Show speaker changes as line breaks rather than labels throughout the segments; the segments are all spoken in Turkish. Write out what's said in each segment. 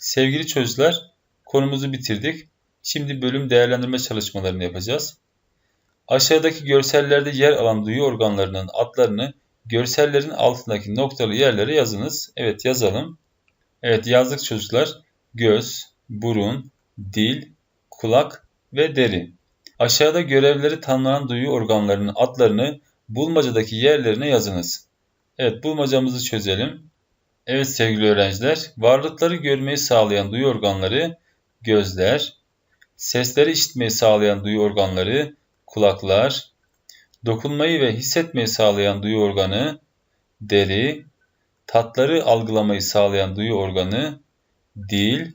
Sevgili çocuklar, konumuzu bitirdik. Şimdi bölüm değerlendirme çalışmalarını yapacağız. Aşağıdaki görsellerde yer alan duyu organlarının adlarını görsellerin altındaki noktalı yerlere yazınız. Evet yazalım. Evet yazdık çocuklar. Göz, burun, dil, kulak ve deri. Aşağıda görevleri tanımlanan duyu organlarının adlarını bulmacadaki yerlerine yazınız. Evet bulmacamızı çözelim. Evet sevgili öğrenciler, varlıkları görmeyi sağlayan duyu organları gözler, sesleri işitmeyi sağlayan duyu organları kulaklar, dokunmayı ve hissetmeyi sağlayan duyu organı deri, tatları algılamayı sağlayan duyu organı dil,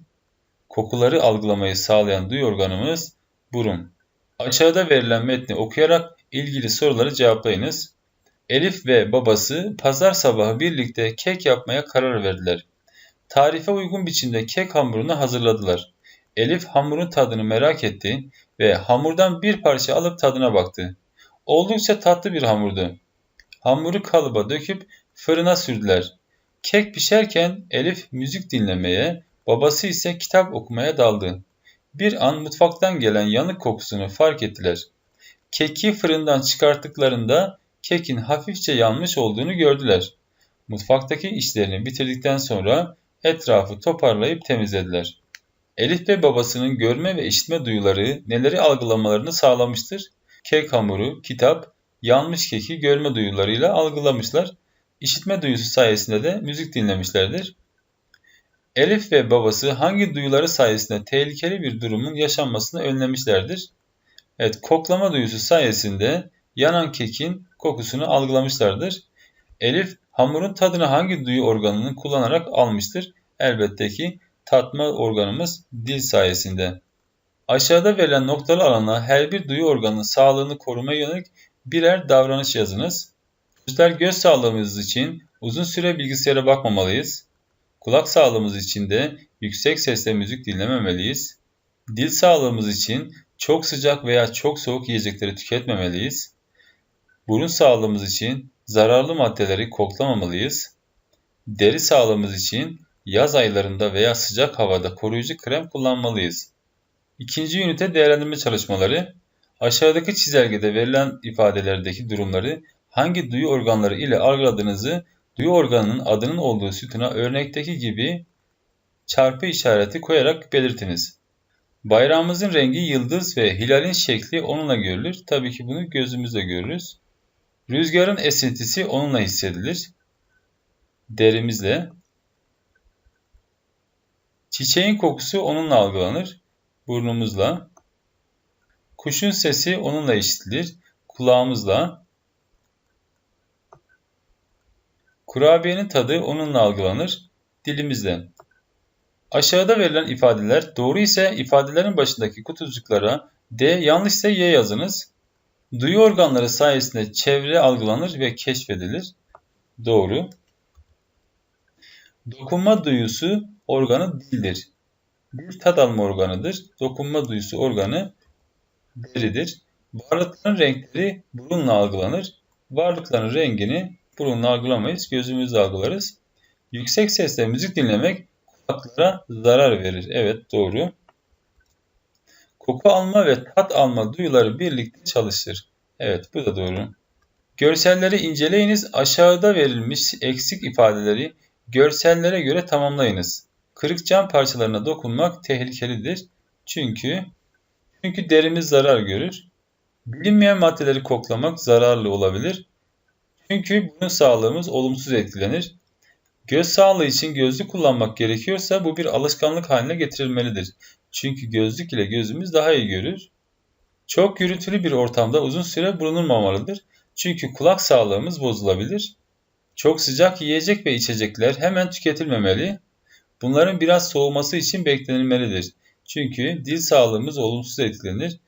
kokuları algılamayı sağlayan duyu organımız burun. Aşağıda verilen metni okuyarak ilgili soruları cevaplayınız. Elif ve babası pazar sabahı birlikte kek yapmaya karar verdiler. Tarife uygun biçimde kek hamurunu hazırladılar. Elif hamurun tadını merak etti ve hamurdan bir parça alıp tadına baktı. Oldukça tatlı bir hamurdu. Hamuru kalıba döküp fırına sürdüler. Kek pişerken Elif müzik dinlemeye, babası ise kitap okumaya daldı. Bir an mutfaktan gelen yanık kokusunu fark ettiler. Keki fırından çıkarttıklarında kekin hafifçe yanmış olduğunu gördüler. Mutfaktaki işlerini bitirdikten sonra etrafı toparlayıp temizlediler. Elif ve babasının görme ve işitme duyuları neleri algılamalarını sağlamıştır? Kek hamuru, kitap, yanmış keki görme duyularıyla algılamışlar. İşitme duyusu sayesinde de müzik dinlemişlerdir. Elif ve babası hangi duyuları sayesinde tehlikeli bir durumun yaşanmasını önlemişlerdir? Evet, koklama duyusu sayesinde yanan kekin kokusunu algılamışlardır. Elif hamurun tadını hangi duyu organını kullanarak almıştır? Elbette ki tatma organımız dil sayesinde. Aşağıda verilen noktalı alana her bir duyu organının sağlığını korumaya yönelik birer davranış yazınız. Çocuklar göz sağlığımız için uzun süre bilgisayara bakmamalıyız. Kulak sağlığımız için de yüksek sesle müzik dinlememeliyiz. Dil sağlığımız için çok sıcak veya çok soğuk yiyecekleri tüketmemeliyiz. Burun sağlığımız için zararlı maddeleri koklamamalıyız. Deri sağlığımız için yaz aylarında veya sıcak havada koruyucu krem kullanmalıyız. İkinci ünite değerlendirme çalışmaları aşağıdaki çizelgede verilen ifadelerdeki durumları hangi duyu organları ile algıladığınızı duyu organının adının olduğu sütuna örnekteki gibi çarpı işareti koyarak belirtiniz. Bayrağımızın rengi yıldız ve hilalin şekli onunla görülür. Tabii ki bunu gözümüzle görürüz. Rüzgarın esintisi onunla hissedilir. Derimizle. Çiçeğin kokusu onunla algılanır. Burnumuzla. Kuşun sesi onunla işitilir. Kulağımızla. Kurabiyenin tadı onunla algılanır. Dilimizle. Aşağıda verilen ifadeler doğru ise ifadelerin başındaki kutucuklara D, yanlışsa Y yazınız. Duyu organları sayesinde çevre algılanır ve keşfedilir. Doğru. Dokunma duyusu organı dildir. Bir tat alma organıdır. Dokunma duyusu organı deridir. Varlıkların renkleri burunla algılanır. Varlıkların rengini burunla algılamayız, gözümüzle algılarız. Yüksek sesle müzik dinlemek kulaklara zarar verir. Evet doğru. Koku alma ve tat alma duyuları birlikte çalışır. Evet bu da doğru. Görselleri inceleyiniz. Aşağıda verilmiş eksik ifadeleri görsellere göre tamamlayınız. Kırık cam parçalarına dokunmak tehlikelidir. Çünkü çünkü derimiz zarar görür. Bilinmeyen maddeleri koklamak zararlı olabilir. Çünkü burun sağlığımız olumsuz etkilenir. Göz sağlığı için gözlük kullanmak gerekiyorsa bu bir alışkanlık haline getirilmelidir. Çünkü gözlük ile gözümüz daha iyi görür. Çok gürültülü bir ortamda uzun süre bulunulmamalıdır. Çünkü kulak sağlığımız bozulabilir. Çok sıcak yiyecek ve içecekler hemen tüketilmemeli. Bunların biraz soğuması için beklenilmelidir. Çünkü dil sağlığımız olumsuz etkilenir.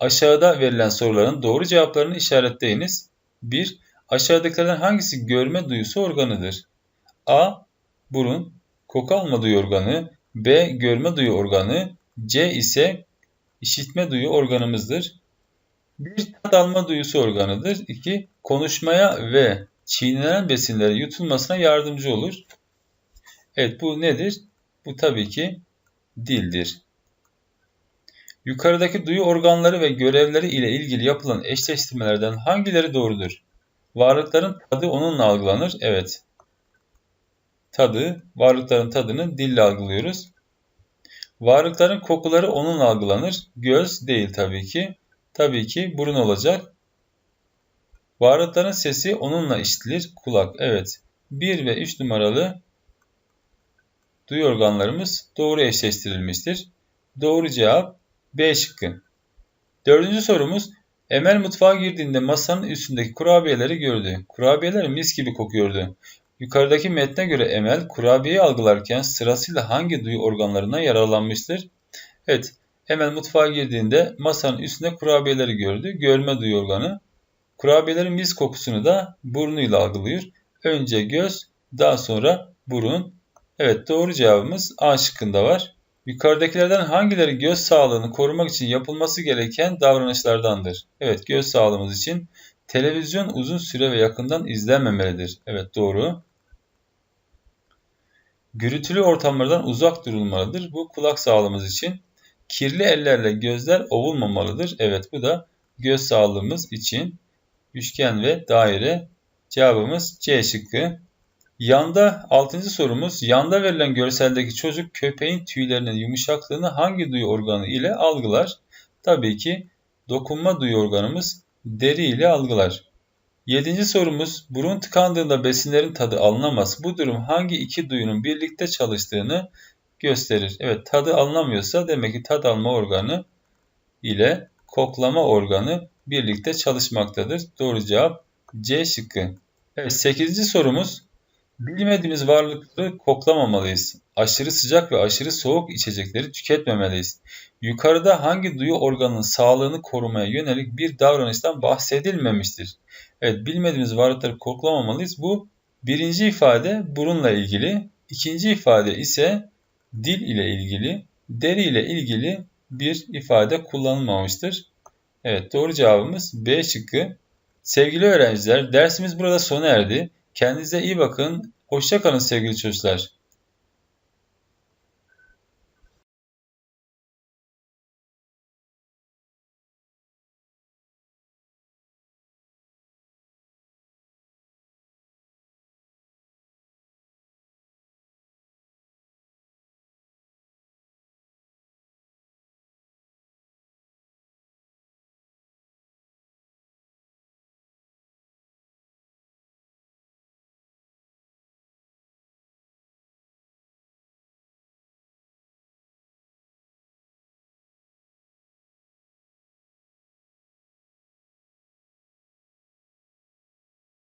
Aşağıda verilen soruların doğru cevaplarını işaretleyiniz. 1. Aşağıdakilerden hangisi görme duyusu organıdır? A. Burun, koku alma duyu organı, B. Görme duyu organı, C ise işitme duyu organımızdır. Bir tat alma duyusu organıdır. 2. Konuşmaya ve çiğnenen besinlerin yutulmasına yardımcı olur. Evet bu nedir? Bu tabii ki dildir. Yukarıdaki duyu organları ve görevleri ile ilgili yapılan eşleştirmelerden hangileri doğrudur? Varlıkların tadı onunla algılanır. Evet. Tadı, varlıkların tadını dille algılıyoruz. Varlıkların kokuları onunla algılanır. Göz değil tabii ki. Tabii ki burun olacak. Varlıkların sesi onunla işitilir. Kulak. Evet. 1 ve 3 numaralı duyu organlarımız doğru eşleştirilmiştir. Doğru cevap B şıkkı. Dördüncü sorumuz Emel mutfağa girdiğinde masanın üstündeki kurabiyeleri gördü. Kurabiyeler mis gibi kokuyordu. Yukarıdaki metne göre Emel kurabiyeyi algılarken sırasıyla hangi duyu organlarına yararlanmıştır? Evet, Emel mutfağa girdiğinde masanın üstünde kurabiyeleri gördü. Görme duyu organı. Kurabiyelerin mis kokusunu da burnuyla algılıyor. Önce göz, daha sonra burun. Evet doğru cevabımız A şıkkında var. Yukarıdakilerden hangileri göz sağlığını korumak için yapılması gereken davranışlardandır? Evet göz sağlığımız için televizyon uzun süre ve yakından izlenmemelidir. Evet doğru. Gürültülü ortamlardan uzak durulmalıdır. Bu kulak sağlığımız için. Kirli ellerle gözler ovulmamalıdır. Evet bu da göz sağlığımız için. Üçgen ve daire. Cevabımız C şıkkı. Yanda 6. sorumuz. Yanda verilen görseldeki çocuk köpeğin tüylerinin yumuşaklığını hangi duyu organı ile algılar? Tabii ki dokunma duyu organımız deri ile algılar. 7. sorumuz. Burun tıkandığında besinlerin tadı alınamaz. Bu durum hangi iki duyunun birlikte çalıştığını gösterir. Evet tadı alınamıyorsa demek ki tad alma organı ile koklama organı birlikte çalışmaktadır. Doğru cevap C şıkkı. Evet 8. sorumuz. Bilmediğimiz varlıkları koklamamalıyız. Aşırı sıcak ve aşırı soğuk içecekleri tüketmemeliyiz. Yukarıda hangi duyu organının sağlığını korumaya yönelik bir davranıştan bahsedilmemiştir? Evet, bilmediğimiz varlıkları koklamamalıyız. Bu birinci ifade burunla ilgili, ikinci ifade ise dil ile ilgili, deri ile ilgili bir ifade kullanılmamıştır. Evet, doğru cevabımız B şıkkı. Sevgili öğrenciler, dersimiz burada sona erdi. Kendinize iyi bakın. Hoşça kalın sevgili çocuklar.